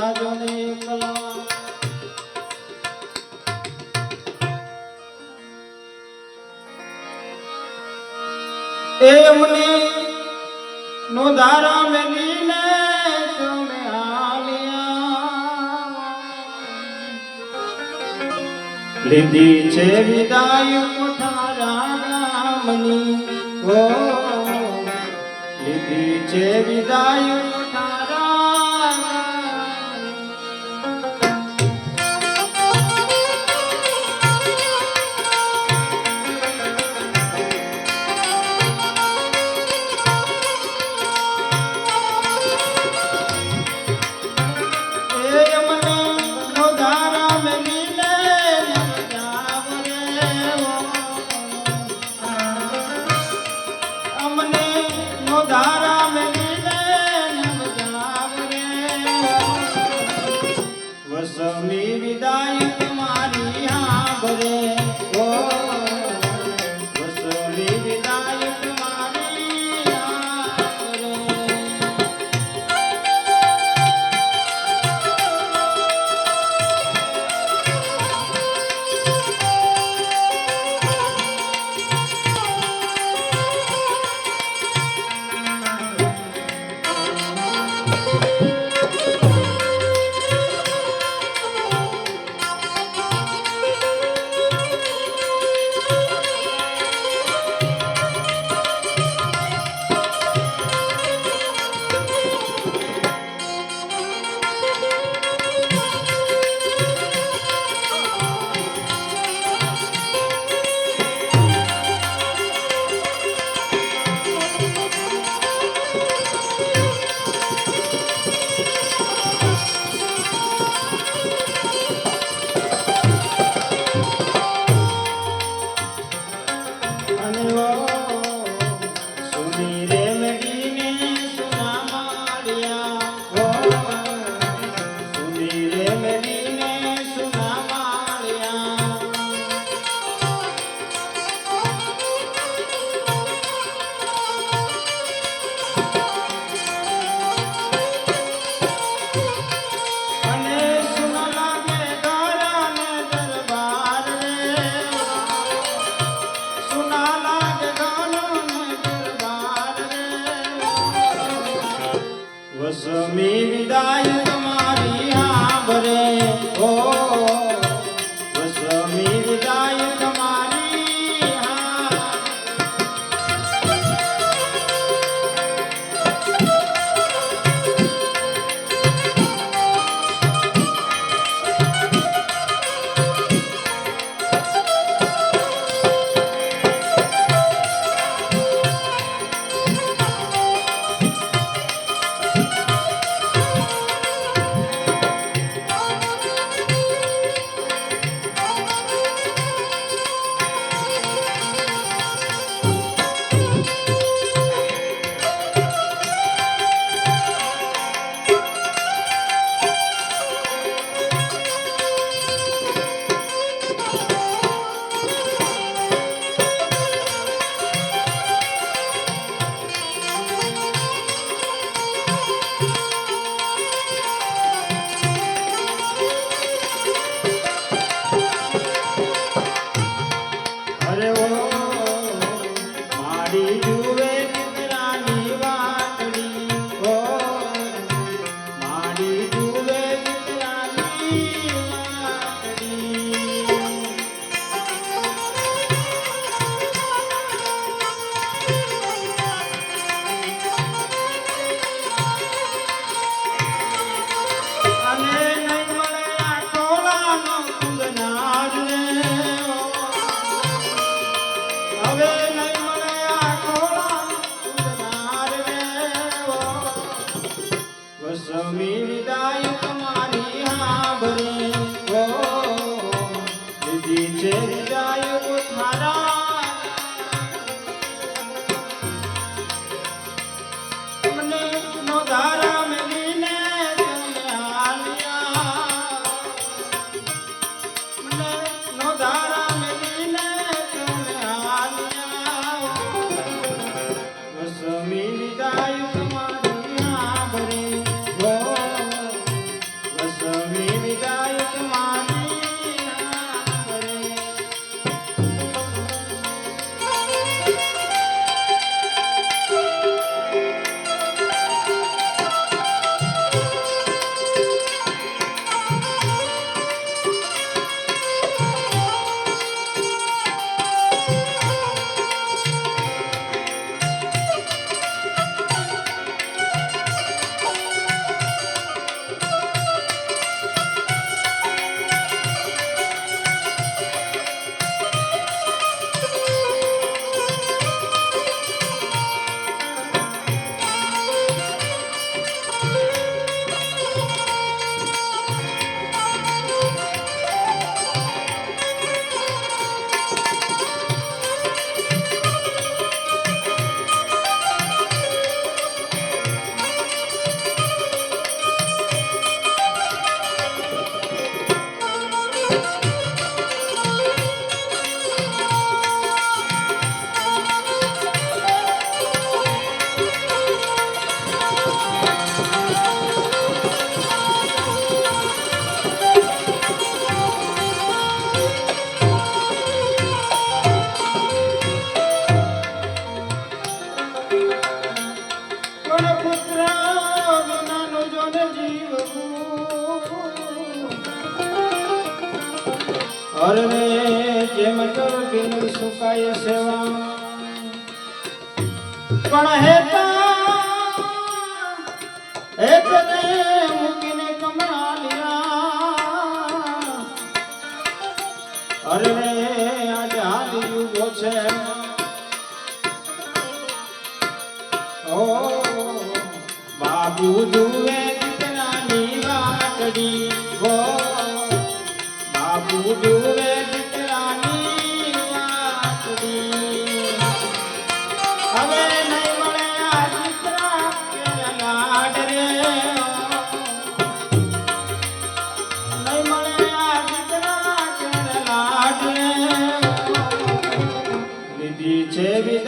રાજા નો ધારા મેલી લે તમે આલિયા લીધી છે વિદાય મોટા રામની ઓ લીધી છે વિદાય તરબીન સુકાય સેવા. પણ હેતા હે તને મૂકીને કમળા લીધા અરે આજ હાલ યુગો છે. ઓ બાબુ જુએ દીકરાની વાટડી ઓ બાબુ જુએ Chevy